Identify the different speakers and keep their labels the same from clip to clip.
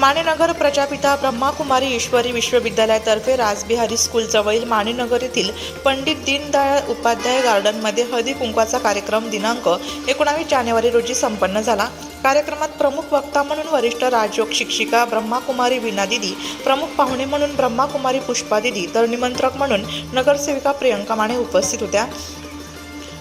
Speaker 1: माणेनगर प्रजापिता ब्रह्माकुमारी ईश्वरी विश्वविद्यालयातर्फे राजबिहारी स्कूलजवळील माणेनगर येथील पंडित दीनदयाळ उपाध्याय गार्डनमध्ये हळदी कुंकवाचा कार्यक्रम दिनांक एकोणावीस जानेवारी रोजी संपन्न झाला. कार्यक्रमात प्रमुख वक्ता म्हणून वरिष्ठ राजयोग शिक्षिका ब्रह्माकुमारी वीणा दिदी प्रमुख पाहुणे म्हणून ब्रह्माकुमारी पुष्पा दिदी तर निमंत्रक म्हणून नगरसेविका प्रियंका माने उपस्थित होत्या.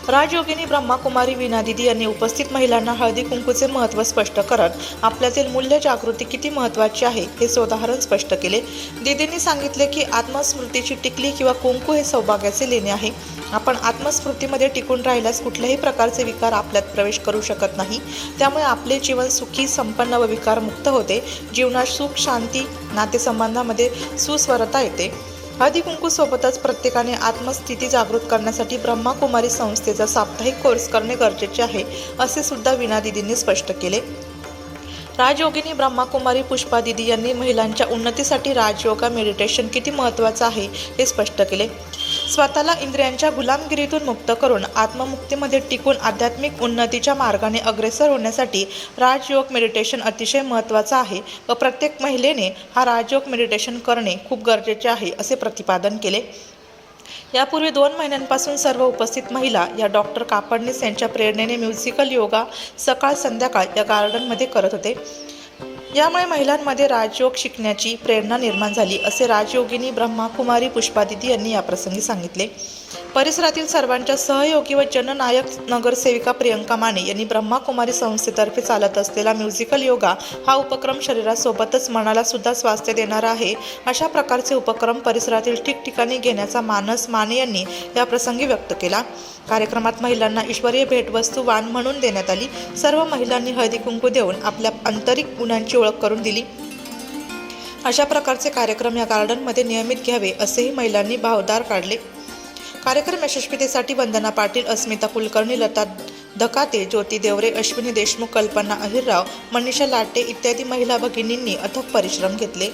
Speaker 1: राजयोगिनी ब्रह्माकुमारी वीणा दिदी यांनी उपस्थित महिलांना हळदी कुंकूचे महत्त्व स्पष्ट करत आपल्यातील मूल्य जागृती किती महत्त्वाची आहे हे सोदाहरण स्पष्ट केले. दिदींनी सांगितले की आत्मस्मृतीची टिकली किंवा कुंकू हे सौभाग्याचे लेणे आहे. आपण आत्मस्मृतीमध्ये टिकून राहिल्यास कुठल्याही प्रकारचे विकार आपल्यात प्रवेश करू शकत नाही. त्यामुळे आपले जीवन सुखी संपन्न व विकारमुक्त होते. जीवनात सुख शांती नातेसंबंधामध्ये सुस्वरता येते. हळदीकुंकूसोबतच प्रत्येकाने आत्मस्थिती जागृत करण्यासाठी ब्रह्माकुमारी संस्थेचा साप्ताहिक कोर्स करणे गरजेचे आहे असे सुद्धा वीणा दिदींनी स्पष्ट केले. राजयोगिनी ब्रह्माकुमारी पुष्पा दिदी यांनी महिलांच्या उन्नतीसाठी राजयोगा मेडिटेशन किती महत्त्वाचं आहे हे स्पष्ट केले. स्वतःला इंद्रियांच्या गुलामगिरीतून मुक्त करून आत्ममुक्तीमध्ये टिकून आध्यात्मिक उन्नतीच्या मार्गाने अग्रेसर होण्यासाठी राजयोग मेडिटेशन अतिशय महत्त्वाचं आहे व प्रत्येक महिलेने हा राजयोग मेडिटेशन करणे खूप गरजेचे आहे असे प्रतिपादन केले. यापूर्वी दोन महिन्यांपासून सर्व उपस्थित महिला या डॉक्टर कापडनीस यांच्या प्रेरणेने म्युझिकल योगा सकाळ संध्याकाळ या गार्डनमध्ये करत होते. यामुळे महिलांमध्ये राजयोग शिकण्याची प्रेरणा निर्माण झाली असे राजयोगिनी ब्रह्माकुमारी पुष्पादिदी यांनी याप्रसंगी सांगितले. परिसरातील सर्वांच्या सहयोगी व जननायक नगरसेविका प्रियंका माने यांनी ब्रह्माकुमारी संस्थेतर्फे चालत असलेला म्युझिकल योगा हा उपक्रम शरीरासोबतच मनाला सुद्धा स्वास्थ्य देणारा आहे अशा प्रकारचे उपक्रम परिसरातील ठिकठिकाणी घेण्याचा मानस माने यांनी या प्रसंगी व्यक्त केला. कार्यक्रमात महिलांना ईश्वरीय भेटवस्तू वाण म्हणून देण्यात आली. सर्व महिलांनी हळदी कुंकू देऊन आपल्या आंतरिक गुणांची ओळख करून दिली. अशा प्रकारचे कार्यक्रम या गार्डनमध्ये नियमित घ्यावे असेही महिलांनी भावदार काढले. कार्यक्रम यशस्वीतेसाठी वंदना पाटील अस्मिता कुलकर्णी लता धकाते ज्योती देवरे अश्विनी देशमुख कल्पना अहिरराव मनीषा लाटे इत्यादी महिला भगिनींनी अथक परिश्रम घेतले.